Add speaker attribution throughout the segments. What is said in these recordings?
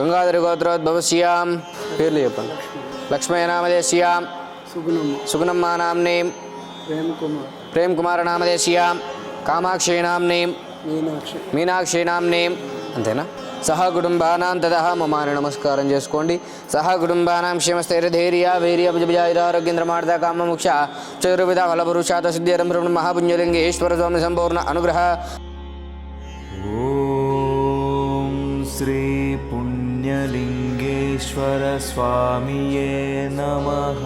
Speaker 1: గంగాధర గోత్రోద్భవస్యాం పేర్లు చెప్పండి. లక్ష్మీనామదేశ్యాం
Speaker 2: సుగుణమ్మ.
Speaker 1: సుగుణమ్మ నామ్నీం.
Speaker 2: ప్రేమ్ కుమార్.
Speaker 1: ప్రేమ్ కుమార్ నామదేశ్యాం కామాక్షి నామ్నీం.
Speaker 2: మీనాక్షి.
Speaker 1: నామ్నీం. అంతేనా? సహ కుటుంబానాం తదహ మమాని నమస్కారం చేసుకోండి. సహ కుటుంబానాం క్షేమస్థైర్యధైర్య వీర్య భుజభుజాయురారోగ్యేంద్రమార్ద కామముక్ష చతుర్విధ ఫలపురుషాత సిద్ధిరం బ్రహ్మ మహాపుణ్యలింగేశ్వర స్వామి సంపూర్ణ అనుగ్రహ.
Speaker 3: श्री पुण्यलिङ्गेश्वरस्वामिये नमः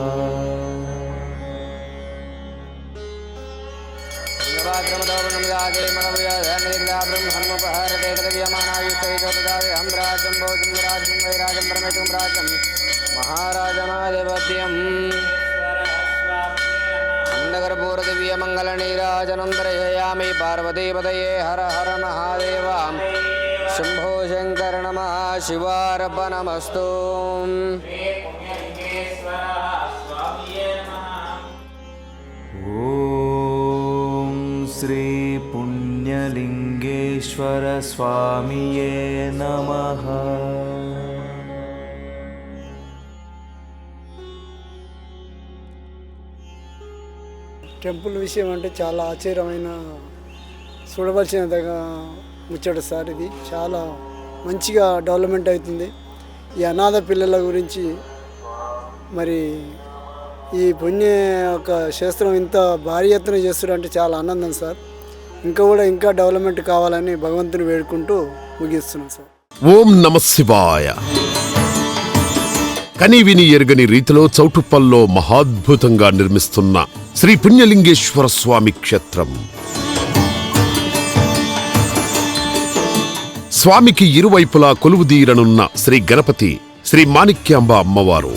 Speaker 1: महाराजमादेवद्यम् अण्डकर्पूरदिव्यमङ्गलनीराजनन्दरयामि पार्वतीपदये हर हर महादेवाम् శంభో శంకర నమ శివారప
Speaker 3: నమస్తూ. ఓం శ్రీ పుణ్యలింగేశ్వర స్వామియే నమ.
Speaker 2: టెంపుల్ విషయం అంటే చాలా ఆశ్చర్యమైన చూడవలసిన ముచ్చట సార్ ఇది చాలా మంచిగా డెవలప్మెంట్ అవుతుంది. ఈ అనాథ పిల్లల గురించి మరి ఈ పుణ్య యొక్క శాస్త్రం ఇంత భారీ ఎత్తున చేస్తున్నారంటే చాలా ఆనందం సార్. ఇంకా కూడా ఇంకా డెవలప్మెంట్ కావాలని భగవంతుని వేడుకుంటూ ముగిస్తున్నాం సార్.
Speaker 4: ఓం నమ శివాయ. కని విని ఎరగని రీతిలో చౌటుప్పల్లో మహాద్భుతంగా నిర్మిస్తున్న శ్రీ పుణ్యలింగేశ్వర స్వామి క్షేత్రం. స్వామికి ఇరువైపులా కొలువుదీరనున్న శ్రీ గణపతి శ్రీ మాణిక్యాంబ అమ్మవారు.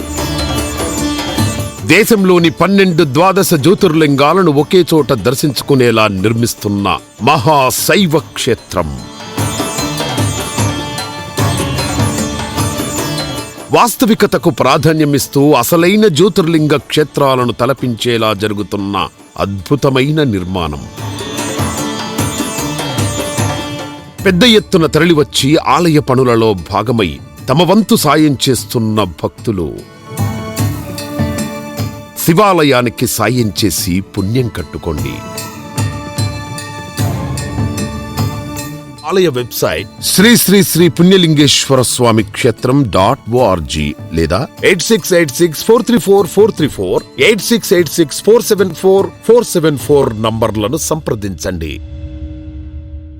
Speaker 4: దేశంలోని పన్నెండు ద్వాదశ జ్యోతిర్లింగాలను ఒకే చోట దర్శించుకునేలా నిర్మిస్తున్న మహాశైవ క్షేత్రం. వాస్తవికతకు ప్రాధాన్యమిస్తూ అసలైన జ్యోతిర్లింగ క్షేత్రాలను తలపించేలా జరుగుతున్న అద్భుతమైన నిర్మాణం. పెద్ద ఎత్తున తరలివచ్చి ఆలయ పనులలో భాగమై తమ వంతు సాయం చేస్తున్న భక్తులు. శివాలయానికి సాయం చేసి పుణ్యం కట్టుకోండి. ఆలయ website Shri Shri Shri Punyalingeswara Swamy Kshetram dot org లేదా eight six eight six four three four four three four eight six eight six four seven four four seven four నంబర్లను సంప్రదించండి.